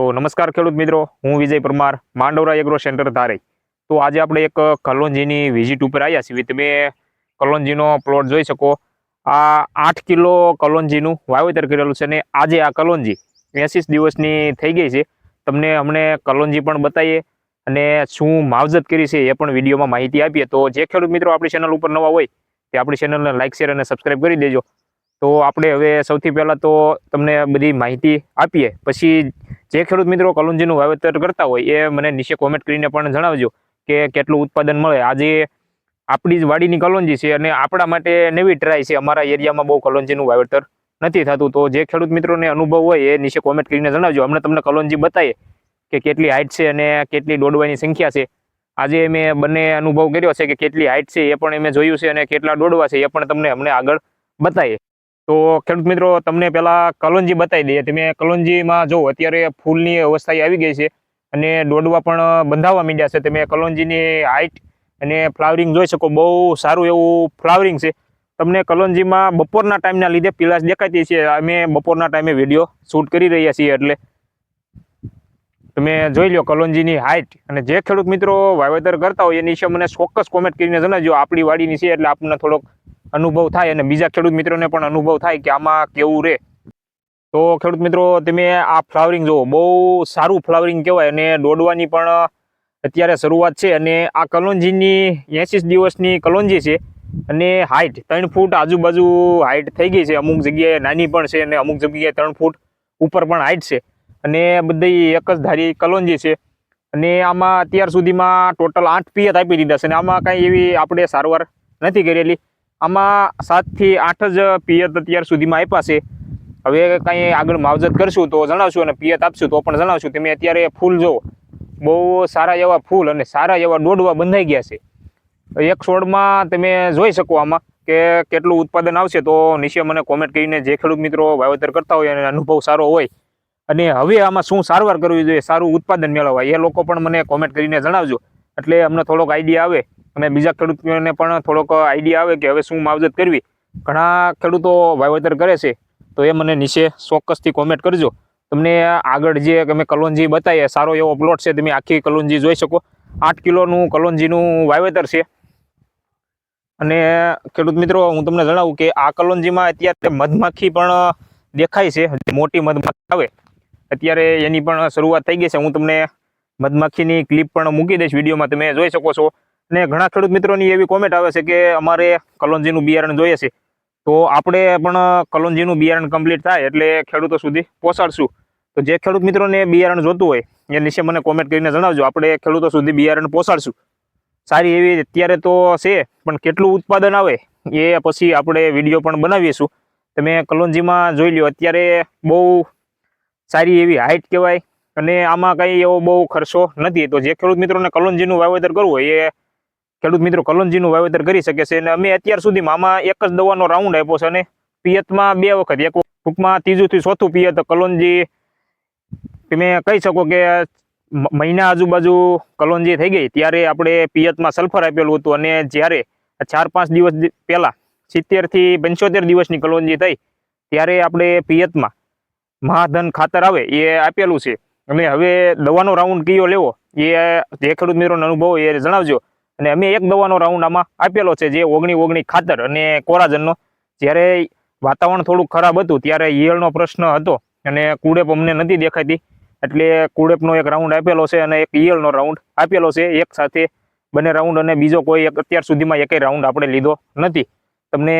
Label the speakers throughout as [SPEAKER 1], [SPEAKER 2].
[SPEAKER 1] તો નમસ્કાર ખેડૂત મિત્રો, હું વિજય પરમાર, માંડવરા એગ્રો સેન્ટર ધારી. તો આજે આપણે એક કલોનજીની વિઝિટ ઉપર આવ્યા છીએ. તમે કલોનજીનો પ્લોટ જોઈ શકો. આ આઠ કિલો કલોનજીનું વાવેતર કરેલું છે અને આજે આ કલોનજી એંસી દિવસની થઈ ગઈ છે. તમને અમને કલોનજી પણ બતાવીએ અને શું માવજત કરી છે એ પણ વિડીયોમાં માહિતી આપીએ. તો જે ખેડૂત મિત્રો આપણી ચેનલ ઉપર નવા હોય, તે આપણી ચેનલને લાઇક શેર અને સબસ્ક્રાઈબ કરી દેજો. તો આપણે હવે સૌથી પહેલાં તો તમને બધી માહિતી આપીએ. પછી જે ખેડૂત મિત્રો કલુંજીનું વાવેતર કરતા હોય એ મને નીચે કોમેન્ટ કરીને પણ જણાવજો કે કેટલું ઉત્પાદન મળે. આજે આપણી જ વાડીની કલોંજી છે અને આપણા માટે નવી ટ્રાય છે. અમારા એરિયામાં બહુ કલોંજીનું વાવેતર નથી થતું. તો જે ખેડૂત મિત્રોને અનુભવ હોય એ નીચે કોમેન્ટ કરીને જણાવજો. અમને તમને કલોંજી બતાવીએ કે કેટલી હાઇટ છે અને કેટલી દોડવાની સંખ્યા છે. આજે મેં બંને અનુભવ કર્યો છે કે કેટલી હાઇટ છે એ પણ મેં જોયું છે અને કેટલા દોડવા છે એ પણ તમને અમને આગળ બતાવીએ. તો ખેડૂત મિત્રો, તમને પહેલા કલોંજી બતાવી દઈએ. તમે કલોંજીમાં જો અત્યારે ફૂલની અવસ્થા આવી ગઈ છે અને દોડવા પણ બંધાવવા માંડ્યા છે તમે કલોંજીની હાઇટ અને ફ્લાવરિંગ જોઈ શકો. બહુ સારું એવું ફ્લાવરિંગ છે. તમને કલોંજીમાં બપોરના ટાઈમના લીધે પીલાશ દેખાતી છે. અમે બપોરના ટાઈમે વીડિયો શૂટ કરી રહ્યા છીએ એટલે. તમે જોઈ લો કલોંજીની હાઇટ અને જે ખેડૂત મિત્રો વાવેતર કરતા હોય એની વિશે મને ચોક્કસ કોમેન્ટ કરીને જણાવજો. આપણી વાડીની છે એટલે આપણને થોડોક અનુભવ થાય અને બીજા ખેડૂત મિત્રોને પણ અનુભવ થાય કે આમાં કેવું રહે તો ખેડૂત મિત્રો, તમે આ ફ્લાવરિંગ જુઓ, બહુ સારું ફ્લાવરિંગ કહેવાય અને દોડવાની પણ અત્યારે શરૂઆત છે અને આ કલોંજીની એંસી દિવસની કલોંજી છે અને હાઇટ ત્રણ ફૂટ, આજુબાજુ હાઇટ થઈ ગઈ છે. અમુક જગ્યાએ નાની પણ છે અને અમુક જગ્યાએ ત્રણ ફૂટ ઉપર પણ હાઇટ છે અને બધી એક જ ધારી કલોંજી છે. અને આમાં અત્યાર સુધીમાં ટોટલ આઠ પિયત આપી દીધા છે અને આમાં કાંઈ એવી આપણે સારવાર નથી કરેલી. આમાં સાતથી આઠ જ પિયત અત્યાર સુધીમાં આપ્યા છે. હવે કાંઈ આગળ માવજત કરશું તો જણાવશું અને પિયત આપશું તો પણ જણાવશું. તમે અત્યારે ફૂલ જો બહુ સારા એવા ફૂલ અને સારા એવા દોડવા બંધાઈ ગયા છે. એક છોડમાં તમે જોઈ શકો આમાં કે કેટલું ઉત્પાદન આવશે તો નીચે મને કોમેન્ટ કરીને જે ખેડૂત મિત્રો વાવેતર કરતા હોય અને અનુભવ સારો હોય. અને હવે આમાં શું સારવાર કરવી જોઈએ, સારું ઉત્પાદન મેળવવા, એ લોકો પણ મને કોમેન્ટ કરીને જણાવજો. એટલે અમને થોડોક આઈડિયા આવે. અને બીજા ખેડૂતોને પણ થોડોક આઈડિયા આવે કે હવે શું માવજત કરવી. ઘણા ખેડૂતો વાવેતર કરે છે, તો એ મને નીચે ચોક્કસથી કોમેન્ટ કરજો. તમને આગળ જે અમે કલોંજી બતાવીએ, સારો એવો પ્લોટ છે, તમે આખી કલોંજી જોઈ શકો. આઠ કિલોનું કલોંજીનું વાવેતર છે. અને ખેડૂત મિત્રો, હું તમને જણાવું કે આ કલોંજીમાં અત્યારે મધમાખી પણ દેખાય છે મોટી મધમાખી આવે. અત્યારે એની પણ શરૂઆત થઈ ગઈ છે. હું તમને મધમાખીની ક્લિપ પણ મૂકી દઈશ, વિડીયોમાં તમે જોઈ શકો છો. અને ઘણા ખેડૂત મિત્રોની એવી કોમેન્ટ આવે છે કે અમારે કલોંજીનું બિયારણ જોઈએ છે. તો આપણે પણ કલોંજીનું બિયારણ કમ્પ્લીટ થાય એટલે ખેડૂતો સુધી પહોંચાડશું. તો જે ખેડૂત મિત્રોને બિયારણ જોતું હોય, એ નીચે મને કોમેન્ટ કરીને જણાવજો. આપણે ખેડૂતો સુધી બિયારણ પહોંચાડશું. સારી એવી અત્યારે તો છે, પણ કેટલું ઉત્પાદન આવે, એ પછી આપણે વીડિયો પણ બનાવીશું. તમે કલોંજીમાં જોઈ લો અત્યારે બહુ સારી એવી હાઇટ કહેવાય, અને આમાં કંઈ એવો બહુ ખર્ચો નથી. તો જે ખેડૂત મિત્રોને કલોંજીનું વાવેતર કરવું હોય, એ ખેડૂત મિત્રો કલોંજીનું વાવેતર કરી શકે છે અને અમે અત્યાર સુધીમાં આમાં એક જ દવાનો રાઉન્ડ આપ્યો છે અને પિયતમાં બે વખત, એક ટૂંકમાં ત્રીજુંથી ચોથું પિયત કલોંજી તમે કહી શકો કે મહિના આજુબાજુ કલોંજી થઈ ગઈ, ત્યારે આપણે પિયતમાં સલ્ફર આપેલું હતું અને જ્યારે ચાર પાંચ દિવસ પહેલાં સિત્તેરથી પંચોતેર દિવસની કલોંજી થઈ, ત્યારે આપણે પિયતમાં મહાધન ખાતર આવે એ આપેલું છે. અને હવે દવાનો રાઉન્ડ કયો લેવો એ જે ખેડૂત મિત્રોનો અનુભવ એ જણાવજો. અને અમે એક દવાનો રાઉન્ડ આમાં આપેલો છે જે ઓગણી ઓગણી ખાતર અને કોરાજનનો. જ્યારે વાતાવરણ થોડું ખરાબ હતું ત્યારે ઈયળનો પ્રશ્ન હતો અને કુડેપ અમને નથી દેખાતી. એટલે કુડેપનો એક રાઉન્ડ આપેલો છે અને એક ઈયળનો રાઉન્ડ આપેલો છે. એક સાથે બંને રાઉન્ડ અને બીજો કોઈ એક અત્યાર સુધીમાં એકેય રાઉન્ડ આપણે લીધો નથી. તમને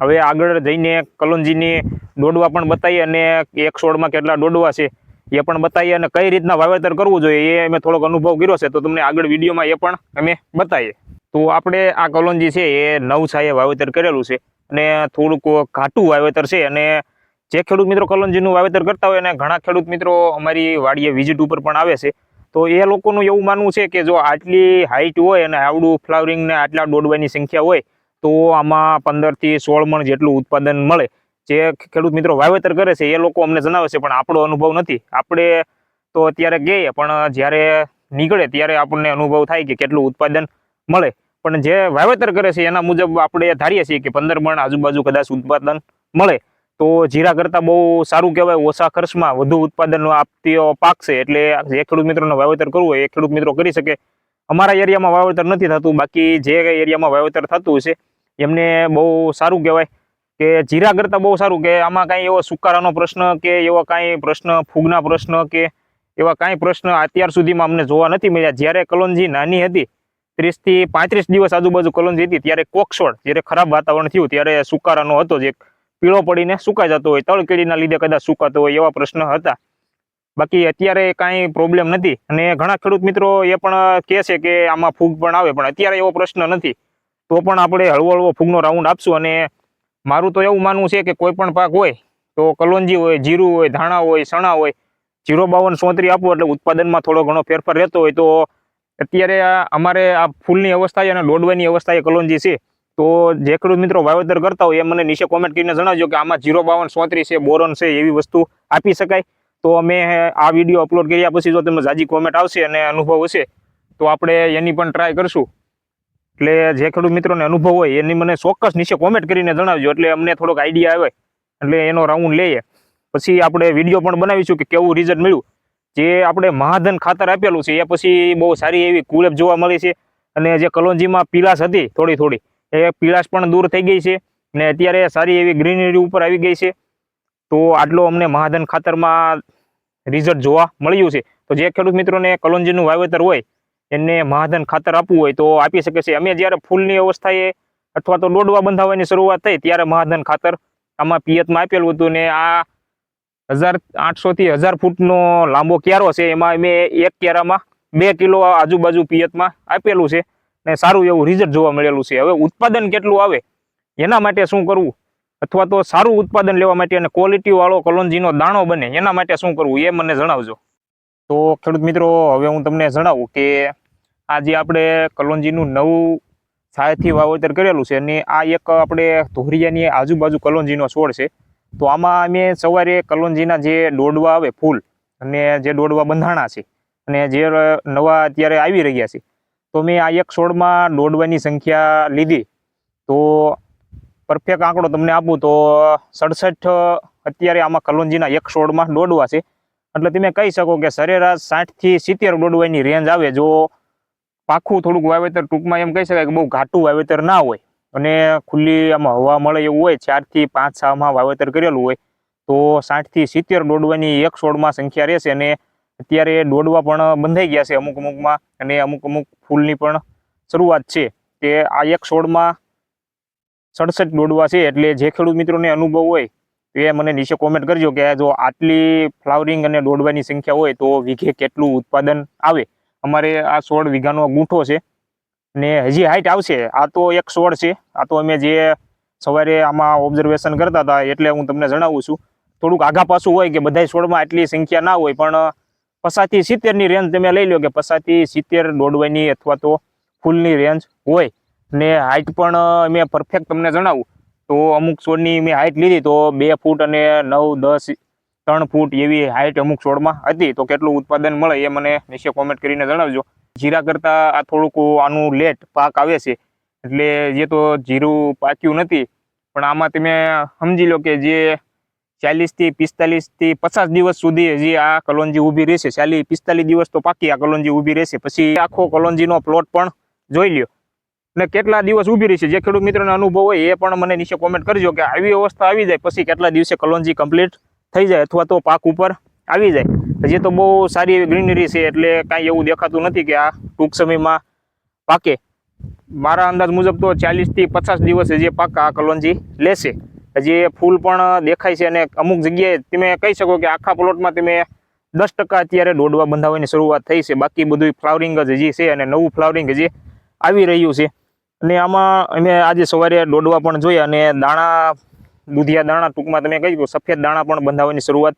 [SPEAKER 1] હવે આગળ જઈને કલોંજીની દોડવા પણ બતાવીએ અને એક છોડમાં કેટલા દોડવા છે એ પણ બતાવીએ અને કઈ રીતના વાવેતર કરવું જોઈએ એ અમે થોડોક અનુભવ કર્યો છે, તો તમને આગળ વિડીયોમાં એ પણ અમે બતાવીએ. તો આપણે આ કલોંજી છે, એ નવ વાવેતર કરેલું છે અને થોડુંક ઘાટું વાવેતર છે અને જે ખેડૂત મિત્રો કલોંજીનું વાવેતર કરતા હોય અને ઘણા ખેડૂત મિત્રો અમારી વાડીએ વિઝિટ ઉપર પણ આવે છે, તો એ લોકોનું એવું માનવું છે કે જો આટલી હાઇટ હોય અને આવડું ફ્લાવરિંગને આટલા દોડવાની સંખ્યા હોય, તો આમાં પંદરથી સોળ મણ જેટલું ઉત્પાદન મળે. જે ખેડૂત મિત્રો વાવેતર કરે છે, એ લોકો અમને જણાવે છે, પણ આપણો અનુભવ નથી. આપણે તો અત્યારે ગઈએ, પણ જ્યારે નીકળે ત્યારે આપણને અનુભવ થાય કે કેટલું ઉત્પાદન મળે. પણ જે વાવેતર કરે છે, એના મુજબ આપણે ધારીએ છીએ કે પંદર મણ આજુબાજુ કદાચ ઉત્પાદન મળે. તો જીરા કરતાં બહુ સારું કહેવાય, ઓછા ખર્ચમાં વધુ ઉત્પાદન આપતી પાક છે, એટલે જે ખેડૂત મિત્રોને વાવેતર કરવું હોય, એ ખેડૂત મિત્રો કરી શકે. અમારા એરિયામાં વાવેતર નથી થતું, બાકી જે એરિયામાં વાવેતર થતું છે એમને બહુ સારું કહેવાય. કે જીરા કરતાં બહુ સારું કે આમાં કાંઈ એવો સુકારાનો પ્રશ્ન કે એવો કાંઈ પ્રશ્ન, ફૂગના પ્રશ્ન કે એવા કાંઈ પ્રશ્ન અત્યાર સુધીમાં અમને જોવા નથી મળ્યા. જ્યારે કલોનજી નાની હતી, ત્રીસથી પાંત્રીસ દિવસ આજુબાજુ કલોનજી હતી, ત્યારે કોકસોળ, જ્યારે ખરાબ વાતાવરણ થયું, ત્યારે સુકારાનો હતો, જે પીળો પડીને સુકાઈ જતો હોય, તળકેડીના લીધે કદાચ સુકાતો હોય એવા પ્રશ્ન હતા. બાકી અત્યારે કાંઈ પ્રોબ્લેમ નથી. અને ઘણા ખેડૂત મિત્રો એ પણ કહે છે કે આમાં ફૂગ પણ આવે, પણ અત્યારે એવો પ્રશ્ન નથી. તો પણ આપણે હળવો હળવો ફૂગનો રાઉન્ડ આપશું અને મારું તો એવું માનવું છે કે કોઈ પણ પાક હોય, તો કલોંજી હોય, જીરું હોય, ધાણા હોય, ચણા હોય, જીરો બાવન સોત્રી આપવું એટલે ઉત્પાદનમાં થોડો ઘણો ફેરફાર રહેતો હોય, તો અત્યારે અમારે આ ફૂલની અવસ્થાએ અને દોડવાની અવસ્થાએ કલોંજી છે. તો જે ખેડૂત મિત્રો વાવેતર કરતા હોય એ મને નીચે કોમેન્ટ કરીને જણાવજો કે આમાં જીરો બાવન સોત્રી છે, બોરોન છે, એવી વસ્તુ આપી શકાય. તો અમે આ વીડિયો અપલોડ કર્યા પછી જો તમને જાજી કોમેન્ટ આવશે અને અનુભવ હશે, તો આપણે એની પણ ટ્રાય કરશું. એટલે જે ખેડૂત મિત્રોને અનુભવ હોય એની મને ચોક્કસ નીચે કોમેન્ટ કરીને જણાવજો. એટલે અમને થોડોક આઈડિયા આવે. એટલે એનો રાઉન્ડ લઈએ. પછી આપણે વીડિયો પણ બનાવીશું કે કેવું રિઝલ્ટ મળ્યું. જે આપણે મહાધન ખાતર આપેલું છે, એ પછી બહુ સારી એવી કુલેપ જોવા મળી છે. અને જે કલોંજીમાં પીલાશ હતી થોડી થોડી, એ પીલાશ પણ દૂર થઈ ગઈ છે. ને અત્યારે સારી એવી ગ્રીનરી ઉપર આવી ગઈ છે. તો આટલો અમને મહાધન ખાતરમાં રિઝલ્ટ જોવા મળ્યું છે. તો જે ખેડૂત મિત્રોને કલોંજીનું વાવેતર હોય એમને મહાધન ખાતર આપવું હોય તો આપી શકે છે. અમે જ્યારે ફૂલની અવસ્થાએ અથવા તો દોડવા બંધાવવાની શરૂઆત થઈ ત્યારે મહાધન ખાતર આમાં પિયતમાં આપેલું હતું ને આ હજાર આઠસોથી હજાર ફૂટનો લાંબો ક્યારો છે એમાં મેં એક ક્યારામાં બે કિલો આજુબાજુ પિયતમાં આપેલું છે ને સારું એવું રિઝલ્ટ જોવા મળેલું છે. હવે ઉત્પાદન કેટલું આવે એના માટે શું કરવું? અથવા તો સારું ઉત્પાદન લેવા માટે અને ક્વોલિટીવાળો કલોંજીનો દાણો બને એના માટે શું કરવું એ મને જણાવજો. તો ખેડૂત મિત્રો, હવે હું તમને જણાવું કે આ જે આપણે કલોંજીનું નવું છાયથી વાવેતર કરેલું છે અને આ એક આપણે ધોરિયાની આજુબાજુ કલોંજીનો છોડ છે. તો આમાં અમે સવારે કલોંજીના જે દોડવા આવે ફૂલ અને જે દોડવા બંધાણા છે અને જે નવા અત્યારે આવી રહ્યા છે. તો મેં આ એક છોડમાં દોડવાની સંખ્યા લીધી. તો પરફેક્ટ આંકડો તમને આપું તો સડસઠ અત્યારે આમાં કલોંજીના એક છોડમાં દોડવા છે. એટલે તમે કહી શકો કે સરેરાશ સાઠથી સિત્તેર દોડવાની રેન્જ આવે જો પાખું થોડુંક વાવેતર ટૂંકમાં એમ કહી શકાય કે બહુ ઘાટું વાવેતર ના હોય. અને ખુલ્લી આમાં હવા મળે એવું હોય, ચારથી પાંચ છમાં વાવેતર કરેલું હોય, તો સાઠથી સિત્તેર દોડવાની એક છોડમાં સંખ્યા રહેશે અને અત્યારે દોડવા પણ બંધાઈ ગયા છે અમુક અમુકમાં અને અમુક અમુક ફૂલની પણ શરૂઆત છે કે આ એક છોડમાં સડસઠ દોડવા છે એટલે જે ખેડૂત મિત્રોને અનુભવ હોય, તો એ મને નીચે કોમેન્ટ કરજો કે જો આટલી ફ્લાવરિંગ અને દોડવાની સંખ્યા હોય તો વીઘે કેટલું ઉત્પાદન આવે. અમારે આ સોળ વીઘાનો ગૂંઠો છે ને હજી હાઈટ આવશે. આ તો એક સોળ છે. આ તો અમે જે સવારે આમાં ઓબ્ઝર્વેશન કરતા હતા એટલે હું તમને જણાવું છું. થોડુંક આઘા પાછું હોય કે બધા સોળમાં એટલી સંખ્યા ના હોય, પણ પચાસથી સિત્તેરની રેન્જ તમે લઈ લો કે પચાસથી સિત્તેર દોડવાની અથવા તો ફૂલની રેન્જ હોય. ને હાઈટ પણ મેં પરફેક્ટ તમને જણાવું. તો અમુક છોડની મેં હાઈટ લીધી તો બે ફૂટ અને નવ દસ ત્રણ ફૂટ એવી હાઈટ અમુક છોડમાં હતી. તો કેટલું ઉત્પાદન મળે એ મને નીચે કોમેન્ટ કરીને જણાવજો. જીરા કરતાં આ થોડુંક આનું લેટ પાક આવે છે. એટલે જે તો જીરું પાક્યું નથી. પણ આમાં તમે સમજી લો કે જે ચાલીસથી પિસ્તાલીસથી પચાસ દિવસ સુધી હજી આ કલોંજી ઊભી રહેશે. ચાલીસ પિસ્તાલીસ દિવસ તો પાકી આ કલોંજી ઊભી રહેશે. પછી આખો કલોંજીનો પ્લોટ પણ જોઈ લ્યો. અને કેટલા દિવસ ઊભી રહેશે? જે ખેડૂત મિત્રોનો અનુભવ હોય એ પણ મને નીચે કોમેન્ટ કરજો કે આવી અવસ્થા આવી જાય. પછી કેટલા દિવસે કલોંજી કમ્પ્લીટ થઈ જાય અથવા તો પાક ઉપર આવી જાય. હજી તો બહુ સારી એવી ગ્રીનરી છે એટલે કાંઈ એવું દેખાતું નથી કે આ ટૂંક સમયમાં પાકે. મારા અંદાજ મુજબ તો ચાલીસથી પચાસ દિવસ હજી પાક આ કલોંજી લેશે. હજી ફૂલ પણ દેખાય છે અને અમુક જગ્યાએ તમે કહી શકો કે આખા પ્લોટમાં તમે દસ ટકા અત્યારે દોડવા બંધાવવાની શરૂઆત થઈ છે. બાકી બધું ફ્લાવરિંગ જ હજી છે અને નવું ફ્લાવરિંગ હજી આવી રહ્યું છે. અને આમાં અમે આજે સવારે દોડવા પણ જોયા અને દાણા દૂધિયા દાણા ટૂંકમાં તમે કહી દો, સફેદ દાણા પણ બંધાવવાની શરૂઆત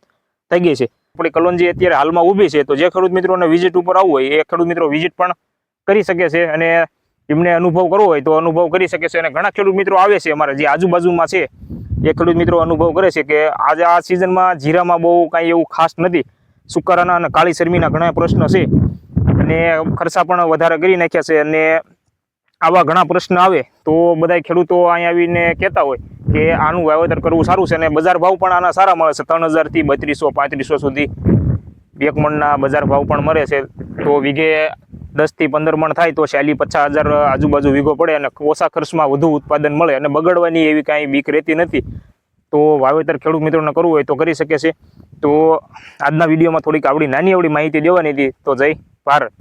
[SPEAKER 1] થઈ ગઈ છે. આપણી કલોનજી અત્યારે હાલમાં ઊભી છે, તો જે ખેડૂત મિત્રોને વિઝિટ ઉપર આવવું હોય, એ ખેડૂત મિત્રો વિઝિટ પણ કરી શકે છે અને એમને અનુભવ કરવો હોય તો અનુભવ કરી શકે છે. અને ઘણા ખેડૂત મિત્રો આવે છે અમારા જે આજુબાજુમાં છે, એ ખેડૂત મિત્રો અનુભવ કરે છે કે આજે આ સિઝનમાં જીરામાં બહુ કાંઈ એવું ખાસ નથી. સુકારાના અને કાળી શરમીના ઘણા પ્રશ્નો છે અને ખર્ચા પણ વધારે કરી નાખ્યા છે. અને આવા ઘણા પ્રશ્ન આવે તો બધા ખેડૂતો અહીંયા આવીને કહેતા હોય કે આનું વાવેતર કરવું સારું છે અને બજાર ભાવ પણ આના સારા મળે છે. ત્રણ હજારથી બત્રીસો, પાંત્રીસો સુધી એક મણના બજાર ભાવ પણ મળે છે. તો વીઘે દસથી પંદર મણ થાય તો શૈલી પચાસ હજાર આજુબાજુ વીઘો પડે અને ઓછા ખર્ચમાં વધુ ઉત્પાદન મળે અને બગડવાની એવી કાંઈ બીક રહેતી નથી. તો વાવેતર ખેડૂત મિત્રોને કરવું હોય તો કરી શકે છે. તો આજના વિડીયોમાં થોડીક આવડી, નાની આવડી માહિતી દેવાની હતી. તો જય ભારત.